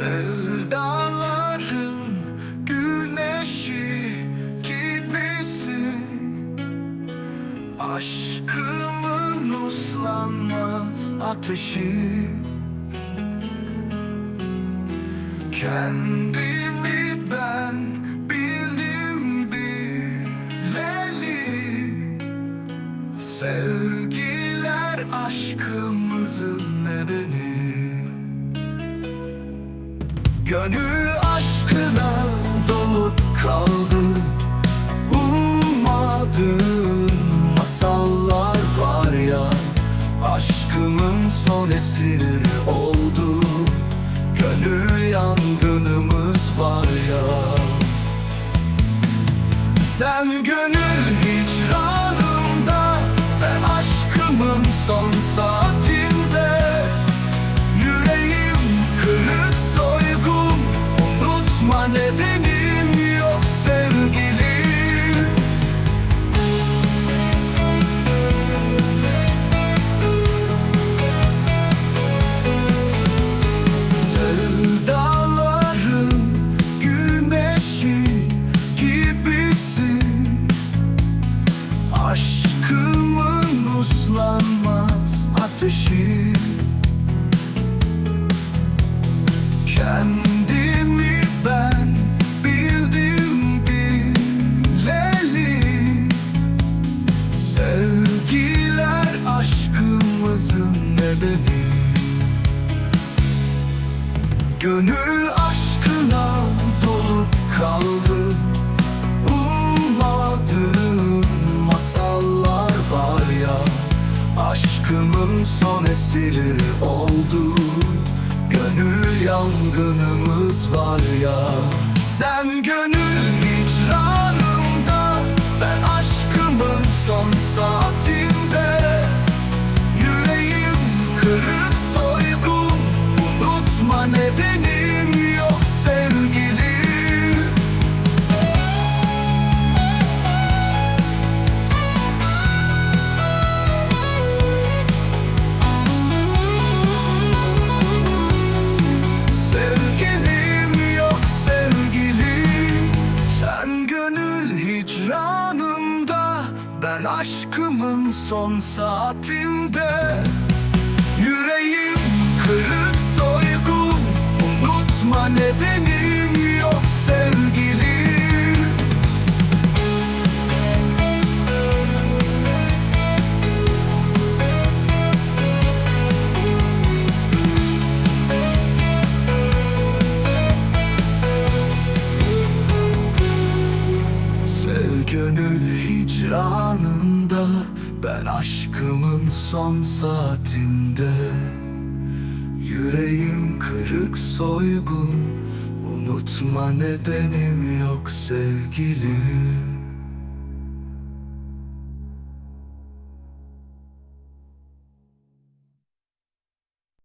Sevdaların güneşi gibisin. Aşkımın uslanmaz ateşi. Kendimi ben bildim bileli. Sevgiler aşkımızın nedeni Gönül aşkına dolup kaldı. Ummadığın masallar var ya Aşkımın son esiri oldu. Gönül yangınımız var ya. Sen gönül hicranımda Ben aşkımın son Kendimi ben bildim bileli. Sevgiler aşkımızın nedeni Gönül aşkına dolup kaldı. Ummadığım masallar var Aşkımın son esiri oldu Gönül yangınımız var ya. Sen gönül hicranımda Ben aşkımın son saatinde. Yüreğim kırık soygun Unutma nedenim hicranımda Ben aşkımın son saatinde Ben aşkımın son saatinde Yüreğim kırık soygun. Unutma nedenim yok sevgilim